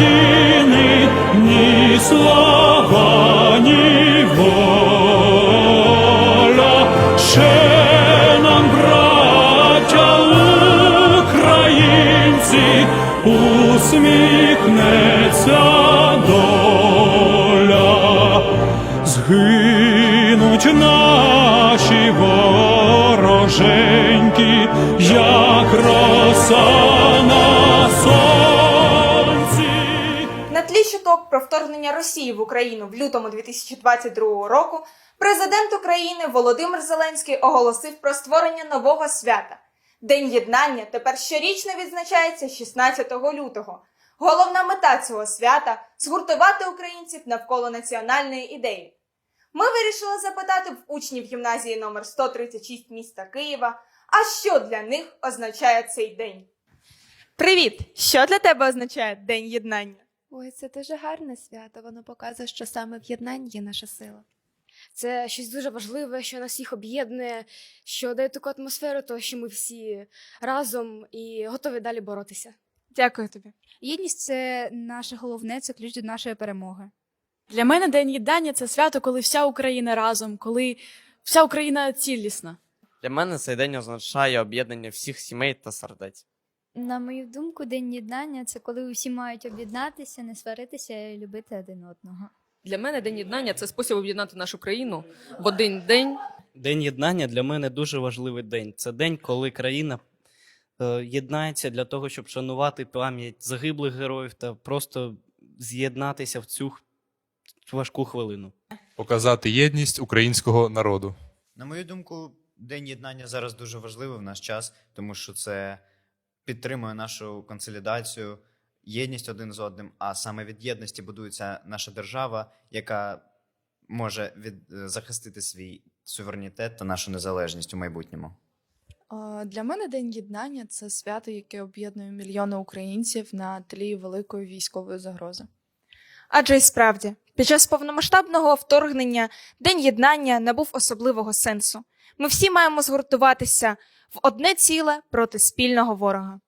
причини, ні слова, ні воля. Ще нам, браття українці, усміхнеться доля, згинуть наші вороженьки, як роса. Чуток про вторгнення Росії в Україну в лютому 2022 року президент України Володимир Зеленський оголосив про створення нового свята. День єднання тепер щорічно відзначається 16 лютого. Головна мета цього свята згуртувати українців навколо національної ідеї. Ми вирішили запитати в учнів гімназії номер 136 міста Києва, а що для них означає цей день. Привіт! Що для тебе означає День єднання? Ой, це дуже гарне свято. Воно показує, що саме в єднанні є наша сила. Це щось дуже важливе, що нас всіх об'єднує, що дає таку атмосферу, того, що ми всі разом і готові далі боротися. Дякую тобі. Єдність це наше головне, це ключ до нашої перемоги. Для мене День єднання це свято, коли вся Україна разом, коли вся Україна цілісна. Для мене цей день означає об'єднання всіх сімей та сердець. На мою думку, день єднання це коли усі мають об'єднатися, не сваритися і любити один одного. Для мене День єднання це спосіб об'єднати нашу країну в один день. День єднання для мене дуже важливий день. Це день, коли країна е, єднається для того, щоб шанувати пам'ять загиблих героїв та просто з'єднатися в цю х- важку хвилину. Показати єдність українського народу. На мою думку, День єднання зараз дуже важливий в наш час, тому що це підтримує нашу консолідацію, єдність один з одним. А саме від єдності будується наша держава, яка може від, е, захистити свій суверенітет та нашу незалежність у майбутньому. Для мене День єднання це свято, яке об'єднує мільйони українців на тлі великої військової загрози. Адже й справді, під час повномасштабного вторгнення День єднання набув особливого сенсу. Ми всі маємо згуртуватися в одне ціле проти спільного ворога.